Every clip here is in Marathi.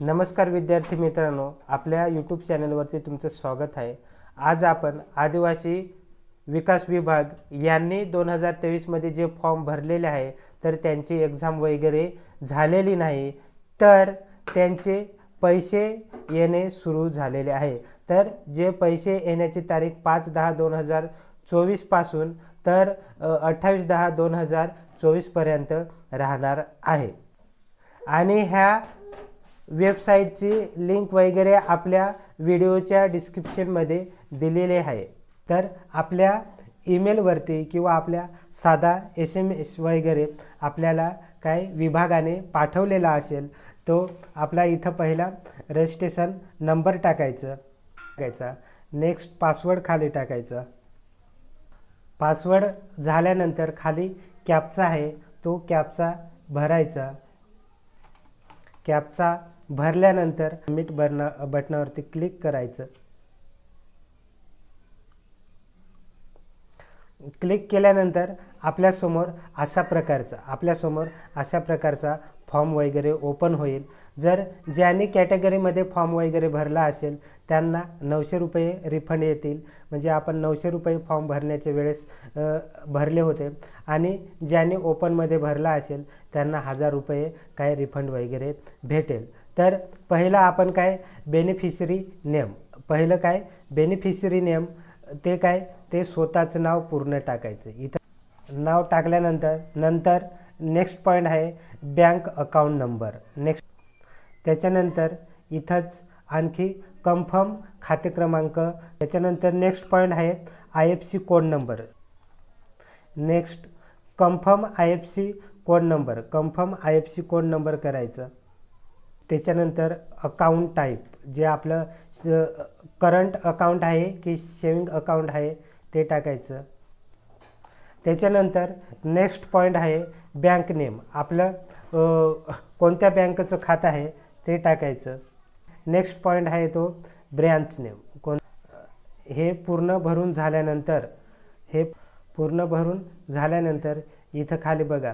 नमस्कार विद्यार्थी मित्रांनो आपल्या यूट्यूब चॅनलवरती तुमचं स्वागत आहे. आज आपण आदिवासी विकास विभाग यांनी दोन हजार तेवीसमध्ये जे फॉर्म भरलेले आहे तर त्यांची एक्झाम वगैरे झालेली नाही तर त्यांचे पैसे येणे सुरू झालेले आहे. तर जे पैसे येण्याची तारीख पाच दहा दोन हजार चोवीसपासून तर अठ्ठावीस दहा दोन हजार चोवीसपर्यंत राहणार आहे. आणि ह्या वेबसाईटची लिंक वगैरे आपल्या व्हिडिओच्या डिस्क्रिप्शनमध्ये दिलेले आहे. तर आपल्या ईमेलवरती किंवा आपल्या साधा एस एम एस वगैरे आपल्याला काय विभागाने पाठवलेला असेल तो आपला इथं पहिला रजिस्ट्रेशन नंबर टाकायचं टाकायचा. नेक्स्ट पासवर्ड खाली टाकायचा. पासवर्ड झाल्यानंतर खाली कॅपचा आहे तो कॅपचा भरायचा. कॅपचा भरल्यानंतर सबमिट बटना बटनावरती क्लिक करायचं. क्लिक केल्यानंतर आपल्यासमोर अशा प्रकारचा आपल्यासमोर अशा प्रकारचा फॉर्म वगैरे ओपन होईल. जर ज्यांनी कॅटेगरीमध्ये फॉर्म वगैरे भरला असेल त्यांना नऊशे रुपये रिफंड येतील. म्हणजे आपण नऊशे रुपये फॉर्म भरण्याच्या वेळेस भरले होते. आणि ज्यांनी ओपनमध्ये भरला असेल त्यांना हजार रुपये काही रिफंड वगैरे भेटेल. तर पहिलं आपण काय? बेनिफिशरी नेम पहिलं काय? बेनिफिशरी नेम ते काय? ते स्वतःचं नाव पूर्ण टाकायचं. इथं नाव टाकल्यानंतर नंतर नेक्स्ट पॉईंट आहे बँक अकाउंट नंबर नेक्स्ट त्याच्यानंतर इथंच आणखी कन्फर्म खाते क्रमांक. त्याच्यानंतर नेक्स्ट पॉईंट आहे I F C code number next confirm I F C code number confirm I F C code number करायचं. त्याच्यानंतर अकाउंट टाईप जे आपलं करंट अकाउंट आहे की सेविंग अकाउंट आहे ते टाकायचं. त्याच्यानंतर नेक्स्ट पॉईंट आहे बँक नेम आपलं कोणत्या बँकेचं खातं आहे ते टाकायचं. नेक्स्ट पॉईंट आहे तो ब्रँच नेम कोण हे पूर्ण भरून झाल्यानंतर हे पूर्ण भरून झाल्यानंतर इथं खाली बघा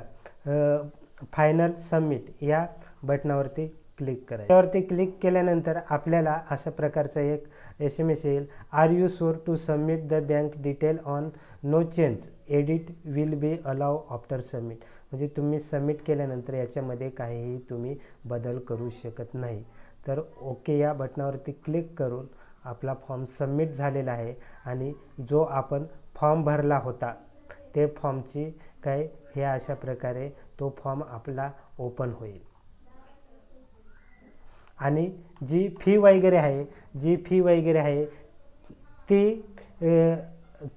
फायनल सबमिट या बटनावरती क्लिक करायचं. त्यावरती क्लिक केल्यानंतर आपल्याला अशा प्रकारचा एक एस एम एस येईल. Are you sure to submit the bank detail on no change edit will be allow after submit म्हणजे तुम्ही सबमिट केल्यानंतर याच्यामध्ये काहीही तुम्ही बदल करू शकत नाही. तर ओके या बटनावरती क्लिक करून आपला फॉर्म सबमिट झालेला आहे आणि जो आपण फॉर्म भरला होता ते फॉर्मची काय हे अशा प्रकारे तो फॉर्म आपला ओपन होईल. आणि जी फी वगैरे आहे जी फी वगैरे आहे ती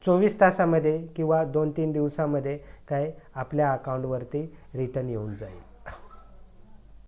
चोवीस तासामध्ये किंवा दोन तीन दिवसामध्ये काय आपल्या अकाउंटवरती रिटर्न येऊन जाईल.